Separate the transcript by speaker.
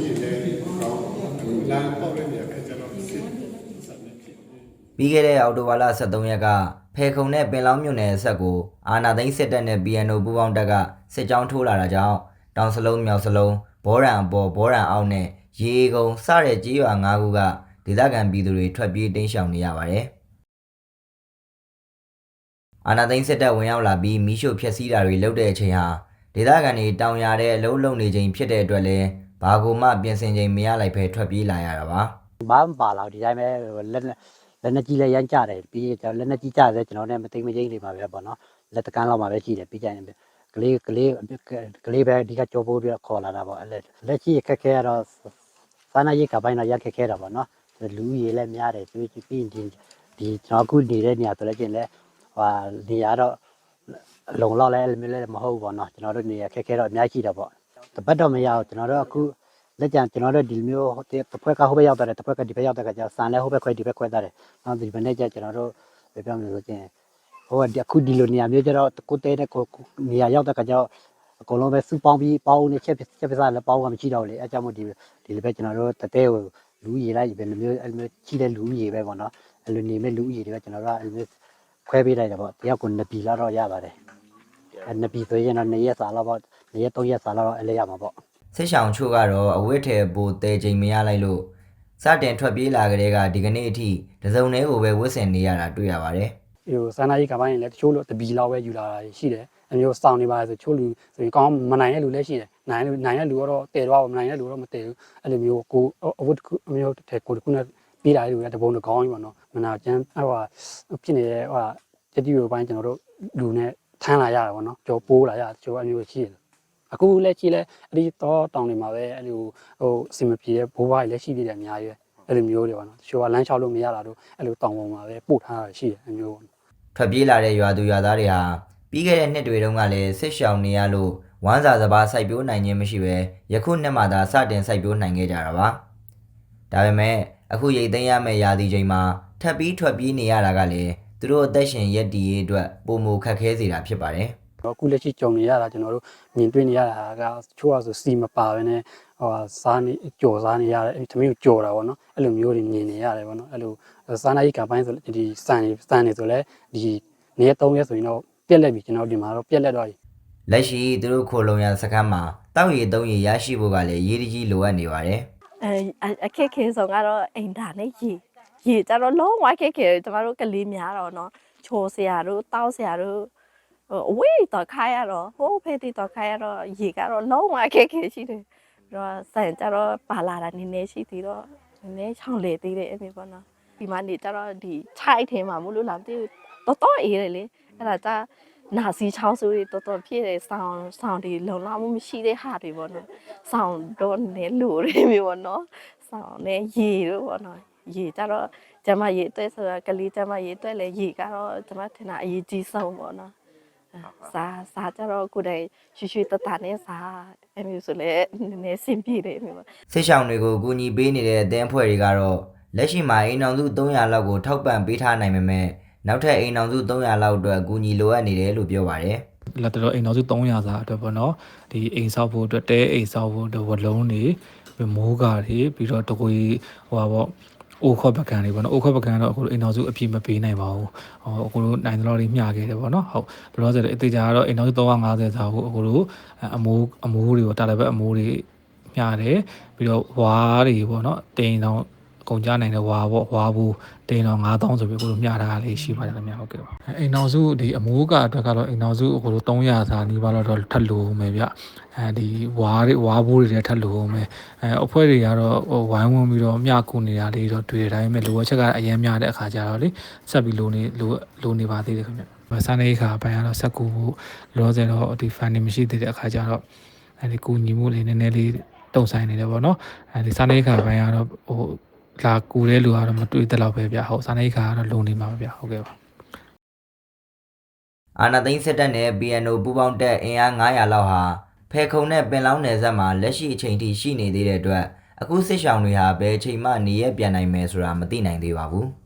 Speaker 1: ရေးတယ်ကောင်းလမ်းပေါက်တဲ့နေရာကကျွန်တော်စစ်စနေဖြစ်
Speaker 2: ပြီးခဲ့တဲ့အောက်တိုဘာလ23ရက်ကဖဲခုံနဲ့ပင်လောင်းမြို့နယ်အဆက်ကိုအာနာသိန်းစစ်တပ်နဲ့ BNO ပူးပေါင်းတပ်ကစစ်ကြောင်းထိုးလာတာကြောင့်တောင်စလုံးမြောက်စလုံးဘောရံအပေါ်ဘောရံအောက်နဲ့ရေကုံစတဲ့ကြေးရွာ၅ခုကဒေသခံပြည်သူတွေထွက်ပြေးတိမ်းရှောင်နေရပါတယ်။အာနာသိန်းစစ်တပ်ဝင်ရောက်လာပြီးမိရှုဖျက်ဆီးတာတွေလုပ်တဲ့အချိန်ဟာဒေသခံတွေတောင်ရတဲ့အလုံးလုံးနေချိန်ဖြစ်တဲ့အတွက်လည်း ဘာကူမှပြင်ဆင်ချိန်မရလိုက်ဖဲထွက်ပြေးလာရတာပါ။
Speaker 3: ဘာမှမပါလာဘူးဒီတိုင်းပဲလက်နဲ့လက်နဲ့ကြီးလဲရမ်းကြတယ်ပြီးရင်ကျွန်တော်လက်နဲ့ကြီးကြတယ်ကျွန်တော်နဲ့မသိမချင်းနေမှာပဲပေါ့နော်လက်တကန်းလောက်မှာပဲရှိတယ်ပြီးကြရင်ကလေးကလေးကလေးပဲဒီကကြောပိုးပြီးတော့ခေါ်လာတာပေါ့အဲ့လက်လက်ရှိခက်ခဲရတော့စာနာရေးကပိုင်းတော့ရခက်ခဲတာပေါ့နော်လူကြီးလည်းများတယ်ပြီးပြီးရင်ဒီဒီကျွန်တော်ခုနေတဲ့နေရာဆိုလည်းကျင်လဲဟာနေရာတော့အလုံလောက်လဲအဲ့လိုမျိုးလည်းမဟုတ်ဘူးပေါ့နော်ကျွန်တော်တို့နေရာခက်ခဲတော့အများကြီးရှိတာပေါ့ တပတ်တော့မရဘူးကျွန်တော်တို့အခုလက်ကြံကျွန်တော်တို့ဒီမျိုးဟိုတစ်ဖက်ကဟိုဘက်ရောက်တယ်တစ်ဖက်ကဒီဘက်ရောက်တဲ့ကကြာဆန်လဲဟိုဘက်ခွဲဒီဘက်ခွဲတာတယ်နောက်ဒီဘက်နဲ့ကြကျွန်တော်တို့ပြပြမလို့ဆိုချင်းဟိုကဒီအခုဒီလိုနေရာမျိုးကျတော့ကိုတဲတဲ့ကိုနေရာရောက်တဲ့ကကြာအကုန်လုံးပဲစူပေါင်းပြီးပေါင်းနေချက်ချက်ပစားလည်းပေါင်းကမရှိတော့လေအဲကြောင့်မို့ဒီဒီလိုပဲကျွန်တော်တို့တတဲကိုလူကြီးလိုက်ပဲမျိုးအဲမျိုးကြီးတဲ့လူကြီးပဲပေါ့နော်အဲလိုနေမဲ့လူကြီးတွေကကျွန်တော်တို့အဲမျိုးခွဲပေးလိုက်တယ်ပေါ့တယောက်ကို2ပြီလာတော့ရပါတယ်အဲ2ပြီဆိုရင်တော့2ရက်စာလောက်ပေါ့2 ရက်3ရက်စာလောက်အဲလေးရမှာပေါ့
Speaker 2: စစ်ဆောင်ချို့ကတော့အဝတ်ထဲပိုတဲချိန်မရလိုက်လို့စတင်ထွက်ပြေးလာကြတဲ့ကဒီကနေ့အထိတစုံတည်းကိုပဲဝတ်ဆင်နေရတာတွေ့ရပါတယ်
Speaker 4: ဟိုစန္ဒာကြီးကပိုင်းရင်လည်းတချို့လို့တပီလောက်ပဲယူလာတာရှိတယ်အမျိုးစောင်းနေပါဆိုချို့လူဆိုရင်ကောင်းမနိုင်တဲ့လူလည်းရှိတယ်နိုင်တဲ့နိုင်တဲ့လူကတော့တည်တော့မနိုင်တဲ့လူတော့မတည်ဘူးအဲ့လိုမျိုးကိုအဝတ်အမျိုးတဲ့ကိုတခုနဲ့ပြေးလာတဲ့လူကတပုံတကောင်းကြီးပေါ့နော်မနာကျန်းဟိုဖြစ်နေတဲ့ဟိုတတိယပိုင်းကျွန်တော်တို့လူနဲ့ထမ်းလာရတာပေါ့နော်ကြောပိုးလာရတချို့အမျိုးရှိတယ် အခုလည်းရှိလဲအဲ့ဒီတော့တောင်းနေမှာပဲအဲ့လိုဟိုအစင်မပြေတဲ့ဘိုးဘွားကြီးလည်းရှိသေးတယ်အများကြီးပဲအဲ့လိုမျိုးတွေပေါ့နော်တချို့ကလမ်းလျှောက်လို့မရတာတို့အဲ့လိုတောင်းပေါ်မှာပဲပို့ထားတာရှိတယ်အမျိုးပေါ့
Speaker 2: ထွက်ပြေးလာတဲ့ရွာသူရွာသားတွေဟာပြီးခဲ့တဲ့နှစ်တွေတုန်းကလည်းစစ်ရှောင်နေရလို့ဝမ်းစာစပါးစိုက်ပျိုးနိုင်ခြင်းမရှိပဲယခုနှစ်မှသာစတင်စိုက်ပျိုးနိုင်ခဲ့ကြတာပါဒါပေမဲ့အခုရိတ်သိမ်းရမယ့်ရာသီချိန်မှာထပ်ပြီးထွက်ပြေးနေရတာကလည်းသူတို့အသက်ရှင်ရက်တည်ရေးအတွက်ပုံမခက်ခဲစေတာဖြစ်ပါတယ်
Speaker 4: အခုလက်ရှိကြုံနေရတာကျွန်တော်တို့မြင်တွေ့နေရတာကချို့ကဆိုစီမပါပဲနဲ့ဟိုစားနေကြော်စားနေရတယ်အဲ့သမီးကိုကြော်တာပေါ့နော်အဲ့လိုမျိုးတွေမြင်နေရတယ်ပေါ့နော်အဲ့လိုစားနာကြီးကပိုင်းဆိုဒီစံနေစံနေဆိုလဲဒီနေ့3ရက်ဆိုရင်တော့ပြက်လက်ပြီကျွန်တော်ဒီမှာတော့ပြက်လက်တော့ပြီ
Speaker 2: လက်ရှိသူတို့ခိုလုံရစခန်းမှာတောက်ရည်သုံးရည်ရရှိဖို့ကလည်းရေးတကြီးလိုအပ်နေပါတယ်
Speaker 5: အဲအခက်ခဲဆုံးကတော့အိမ်ဒါနဲ့ရေရေကြတော့လုံးဝအခက်ခဲကျမတို့ကလေးများတော့เนาะချိုးစရာတို့တောက်စရာတို့ဟို အဝေးတော့ခိုင်းရတော့ဟိုဖဲတီတော့ခိုင်းရတော့ရေကတော့လုံးဝအခက်ခဲရှိတယ်ပြီးတော့ဆန်ကြတော့ပါလာတာနည်းနည်းရှိသေးတော့နည်းနည်းချောင်းလေသေးတယ်အဲ့ဒီပေါ့နော်ဒီမှာနေကြတော့ဒီခြိုက်ထဲမှာမလို့လားမသိဘူးတော်တော်အေးတယ်လေအဲ့ဒါကြနာစီချောင်းဆိုတွေတော်တော်ဖြစ်တယ်ဆောင်းဆောင်းဒီလုံလောက်မှုမရှိတဲ့ဟာတွေပေါ့နော်ဆောင်းတော့နည်းနည်းလိုတယ်မျိုးပေါ့နော်ဆောင်နဲ့ရေတို့ပေါ့နော်ရေကြတော့ကျမရေအတွက်ဆိုတာကလေးကျမရေအတွက်လည်းရေကတော့ကျမထင်တာအရေးကြီးဆုံးပေါ့နော်အဲ စားစားကြတော့ကိုယ်တိုင်ရွှေရွှေတတနဲ့စားအမျိုးဆိုလည်းနည်းနည်းစင်ပြေတယ်မျိုးပေါ့
Speaker 2: စစ်ရှောင်းတွေကိုအကူအညီပေးနေတဲ့အသင်းအဖွဲ့တွေကတော့လက်ရှိမှာအိမ်အောင်စု300လောက်ကိုထောက်ပံ့ပေးထားနိုင်ပေမဲ့နောက်ထပ်အိမ်အောင်စု300လောက်အတွက်အကူအညီလိုအပ်နေတယ်လို့ပြောပါတယ်
Speaker 6: လက်တော်အိမ်တော်စု300စာအတွက်ပေါ့နော်ဒီအိမ်ဆောက်ဖို့အတွက်တဲအိမ်ဆောက်ဖို့အတွက်ဝလုံးတွေပြီးမိုးကာတွေပြီးတော့တကွေဟိုပါပေါ့ အိုးခေါ်ပကံတွေပေါ့နော်အိုးခေါ်ပကံတော့အခုလိုအိမ်တော်စုအပြည့်မပေးနိုင်ပါဘူးဟိုအခုလိုနိုင်တော်လေးမျှခဲ့တယ်ပေါ့နော်ဟုတ်ဘယ်လိုဆိုတော့အသေးကြတော့အိမ်တော်စု350စာကိုအခုလိုအမိုးအမိုးတွေပေါ့တာလည်းပဲအမိုးတွေမျှတယ်ပြီးတော့ဝါးတွေပေါ့နော်တိန်တော့အ ကုန်ကြနိုင်တဲ့ဝါပေါ့ဝါဘူးတိန်တော့9000ဆိုပြီးအခုလိုမျှတာလေးရှိပါတယ်ခင်ဗျာဟုတ်ကဲ့ပါအိမ်တော်စုဒီအမိုးကအတွက်ကတော့အိမ်တော်စုအခုလို300စာနီးပါးတော့ထပ်လို့မယ်ဗျအဲဒီဝါးတွေဝါဘူးတွေလည်းထပ်လို့မယ်အဲအဖွဲတွေကတော့ဟိုဝိုင်းဝန်းပြီးတော့မျှကူနေတာလေးတော့တွေ့တယ်ဒါပေမဲ့လိုအပ်ချက်ကအရင်မျှတဲ့အခါကျတော့လေဆက်ပြီးလိုနေလိုလိုနေပါသေးတယ်ခင်ဗျာစားနေခါဘိုင်ကတော့ဆက်ကူဖို့လောဆယ်တော့ဒီ funding မရှိသေးတဲ့အခါကျတော့အဲဒီကူညီမှုလေးနည်းနည်းလေးတုံဆိုင်နေတယ်ပေါ့နော်အဲဒီစားနေခါဘိုင်ကတော့ဟို လာကူတဲ့လူကတော့မတွေ့တဲ့လောက်ပဲဗျဟုတ်စားနေခါကတော့လုံနေမှာပါဗျဟုတ်ကဲ့ပါ
Speaker 2: အာနာသိန်းစစ်တပ်နဲ့ BNO ပူးပေါင်းတပ်အင်အား900လောက်ဟာဖဲခုံနဲ့ပင်လောင်းနယ်စပ်မှာလက်ရှိအချိန်ထိရှိနေသေးတဲ့အတွက်အခုစစ်ရှောင်းတွေဟာဘယ်အချိန်မှနေရပြန်နိုင်မယ်ဆိုတာမသိနိုင်သေးပါဘူး။